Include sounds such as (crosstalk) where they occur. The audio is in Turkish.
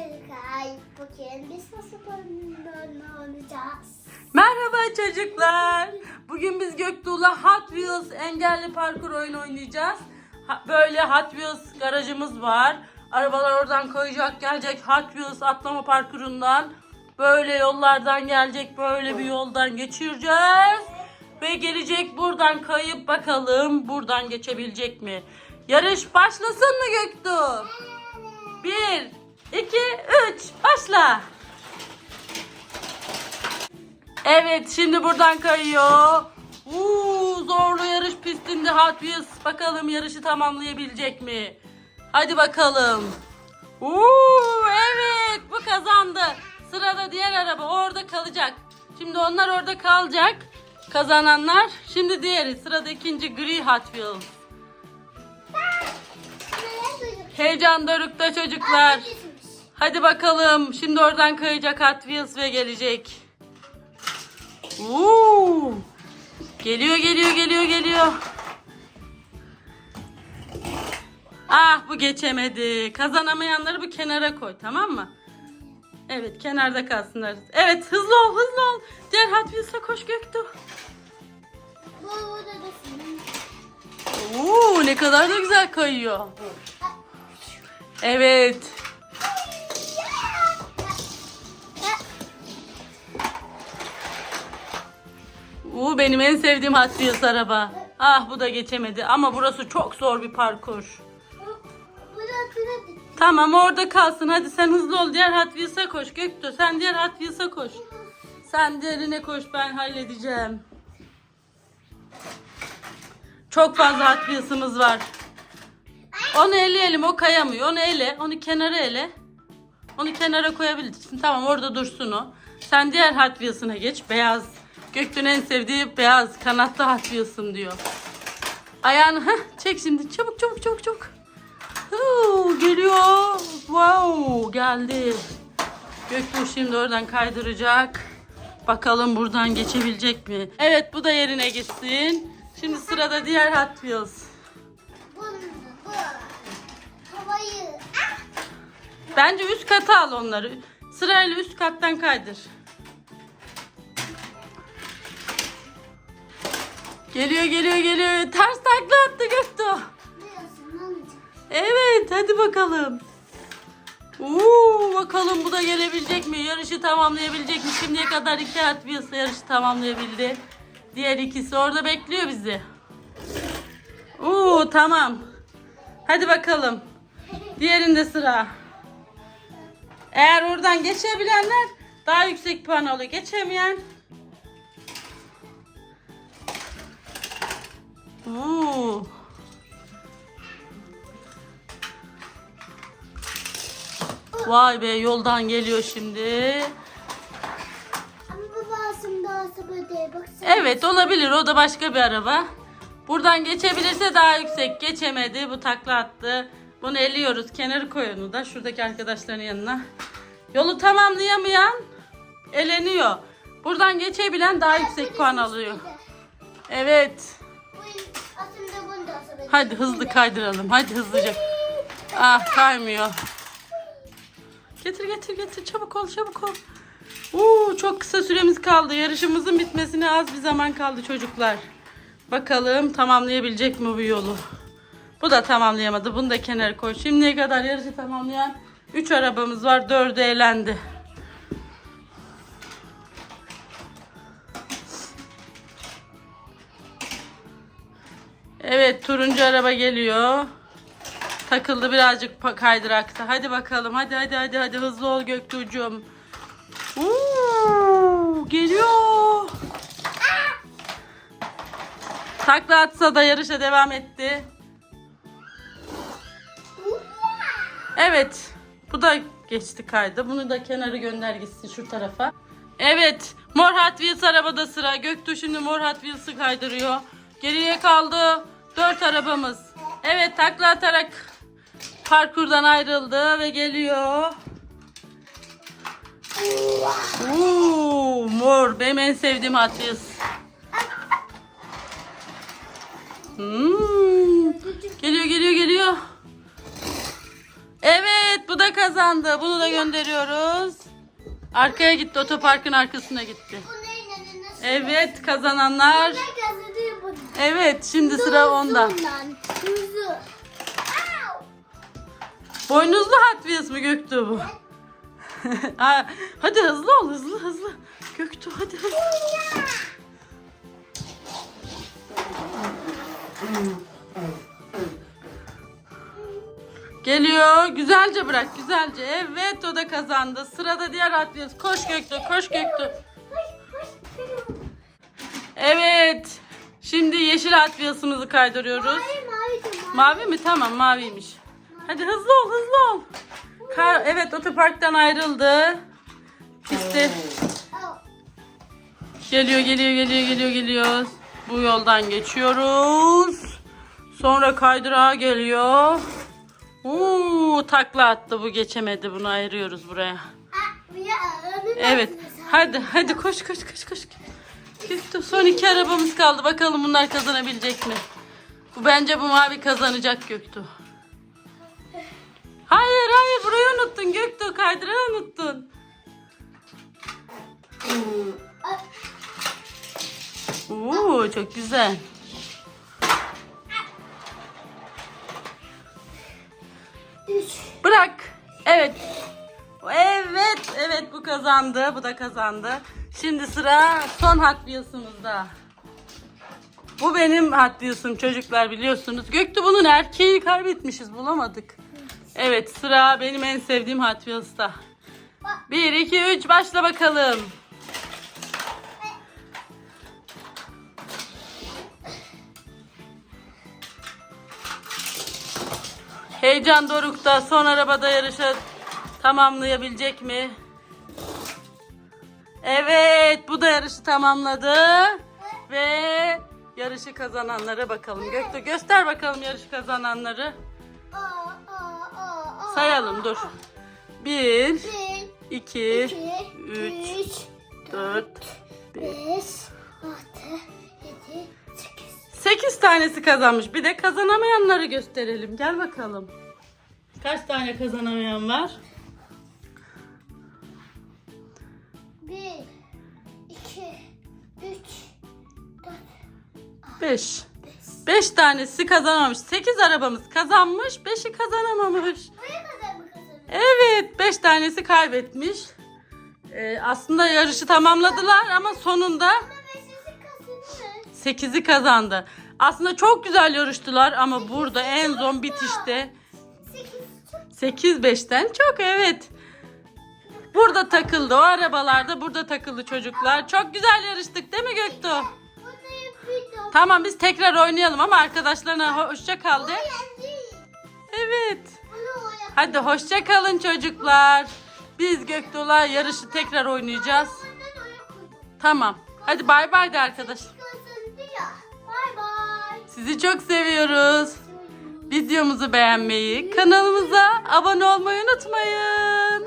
çocuklar. Bugün biz nasıl oyunlarını oynayacağız? Merhaba çocuklar. Bugün biz Göktuğ'la Hot Wheels engelli parkur oyunu oynayacağız. Ha- Böyle Hot Wheels garajımız var. Arabalar oradan koyacak gelecek Hot Wheels atlama parkurundan. Böyle yollardan gelecek böyle bir yoldan geçireceğiz. Ve gelecek buradan kayıp bakalım buradan geçebilecek mi? Yarış başlasın mı Göktuğ? Bir, iki, üç, başla. Evet şimdi buradan kayıyor. Uuu zorlu yarış pistinde Hot Wheels. Bakalım yarışı tamamlayabilecek mi? Hadi bakalım. Uuu evet bu kazandı. Sırada diğer araba orada kalacak. Şimdi onlar orada kalacak. Kazananlar. Şimdi diğeri sırada ikinci gri Hot Wheels. Heyecan dorukta çocuklar. Hadi bakalım. Şimdi oradan kayacak Hot Wheels ve gelecek. Oo! Geliyor geliyor geliyor geliyor. Ah bu geçemedi. Kazanamayanları bu kenara koy tamam mı? Evet kenarda kalsınlar. Evet hızlı ol hızlı ol. Diğer Hot Wheels'a koş Göktuğ. Oo ne kadar da güzel kayıyor. Evet. Bu benim en sevdiğim Hot araba. Ah bu da geçemedi ama burası çok zor bir parkur. Tamam orada kalsın. Hadi sen hızlı ol. Diğer Hot koş Göktuğ. Sen diğer Hot koş. Sen diğerine koş ben halledeceğim. Çok fazla Hot var. Onu eleyelim. O kayamıyor. Onu ele. Onu kenara ele. Onu kenara koyabilirsin. Tamam orada dursun o. Sen diğer Hot geç. Beyaz. Göktuğ'un en sevdiği beyaz kanatlı Wheels'ım diyor. Ayağını heh, çek şimdi. Çabuk çabuk çabuk çabuk. Huu, geliyor. Wow geldi. Göktuğ şimdi oradan kaydıracak. Bakalım buradan geçebilecek mi? Evet bu da yerine gitsin. Şimdi sırada diğer Hot Wheels. Bence üst kata al onları. Sırayla üst kattan kaydır. Geliyor geliyor geliyor. Ters takla attı Göktuğ. Evet hadi bakalım. Oo, bakalım bu da gelebilecek mi? Yarışı tamamlayabilecek mi? Şimdiye kadar iki Hot Wheels yarışı tamamlayabildi. Diğer ikisi orada bekliyor bizi. Oo tamam. Hadi bakalım. Diğerinde sıra. Eğer oradan geçebilenler daha yüksek puan alıyor. Geçemeyen Oo. Vay be yoldan geliyor şimdi. Ama babasım sabırdı. Baksana. Evet olabilir o da başka bir araba. Buradan geçebilirse daha yüksek. Geçemedi bu takla attı. Bunu eliyoruz. Kenarı koy onu da şuradaki arkadaşların yanına. Yolu tamamlayamayan eleniyor. Buradan geçebilen daha yüksek puan alıyor. Evet. Hadi hızlı kaydıralım. Hadi hızlıca. Ah kaymıyor. Getir getir getir. Çabuk ol çabuk ol. Oo, çok kısa süremiz kaldı. Yarışımızın bitmesine az bir zaman kaldı çocuklar. Bakalım tamamlayabilecek mi bu yolu? Bu da tamamlayamadı. Bunu da kenara koy. Şimdiye kadar yarışı tamamlayan 3 arabamız var. 4'ü elendi. Evet turuncu araba geliyor. Takıldı birazcık kaydırakta. Hadi bakalım. Hadi hadi hadi hadi hızlı ol Göktuğcuğum. Oo, geliyor. Takla atsa da yarışa devam etti. Evet. Bu da geçti kaydı. Bunu da kenarı gönder gitsin şu tarafa. Evet. Mor Hot Wheels arabada sıra. Göktuğ şimdi Mor Hot Wheels'ı kaydırıyor. Geriye kaldı. Dört arabamız. Evet takla atarak parkurdan ayrıldı ve geliyor. Oo, mor. Benim en sevdiğim Wheels. Hmm. Geliyor geliyor geliyor. Evet bu da kazandı. Bunu da gönderiyoruz. Arkaya gitti. Otoparkın arkasına gitti. Evet kazananlar. Evet şimdi sıra onda. Au! Boynuzlu Hot Wheels mı Göktuğ bu? Ha, (laughs) hadi hızlı ol hızlı hızlı. Göktuğ hadi hızlı. Geliyor. Güzelce bırak. Güzelce. Evet o da kazandı. Sırada diğer Hot Wheels. Koş Göktuğ. Koş Göktuğ. Şimdi yeşil Hot Wheels'ımızı kaydırıyoruz. Mavi mavi mavi. Mavi mi? Tamam maviymiş. Hadi hızlı ol hızlı ol. Kar, evet otoparktan ayrıldı. Gitti. Au. Geliyor geliyor geliyor geliyor geliyor. Bu yoldan geçiyoruz. Sonra kaydırağa geliyor. Uuu takla attı bu geçemedi bunu ayırıyoruz buraya. Ah, Evet hadi hadi koş koş koş koş. Gitti. Son iki arabamız kaldı bakalım bunlar kazanabilecek mi? Bu bence bu mavi kazanacak Göktuğ. Hayır hayır burayı unuttun Göktuğ kaydırağı unuttun. Oo çok güzel. Bırak. Evet. Evet, evet bu kazandı. Bu da kazandı. Şimdi sıra son Wheels'ımızda. Bu benim Wheels'ım çocuklar biliyorsunuz. Göktuğ bunun erkeğini kaybetmişiz bulamadık. Evet sıra benim en sevdiğim Hot Wheels'ta. 1, 2, 3 başla bakalım. Heyecan dorukta son arabada yarışı tamamlayabilecek mi? Evet bu da yarışı tamamladı. Ve yarışı kazananlara bakalım. Göktuğ göster bakalım yarışı kazananları. Sayalım dur. 1, Bir, 2, iki, üç, üç, 4, beş, altı, yedi, sekiz. 8 tanesi kazanmış. Bir de kazanamayanları gösterelim. Gel bakalım. Kaç tane kazanamayan var? 5. beş. 5 tanesi kazanamamış. 8 arabamız kazanmış, 5'i kazanamamış. Evet, 5 tanesi kaybetmiş. Ee, aslında yarışı tamamladılar ama sonunda Ama beşisi kazanıyor. 8'i kazandı. Aslında çok güzel yarıştılar ama burada en son bitişte Sekiz çok 8-5'ten çok evet. Burada takıldı o arabalarda burada takıldı çocuklar. Çok güzel yarıştık değil mi Göktuğ? Tamam biz tekrar oynayalım ama arkadaşlarına hoşça kal de. Evet. Hadi hoşça kalın çocuklar. Biz Göktuğ'la yarışı tekrar oynayacağız. Tamam. Hadi bay bay de arkadaş. Kazandı ya. Bay bay. Sizi çok seviyoruz. Videomuzu beğenmeyi, kanalımıza abone olmayı unutmayın.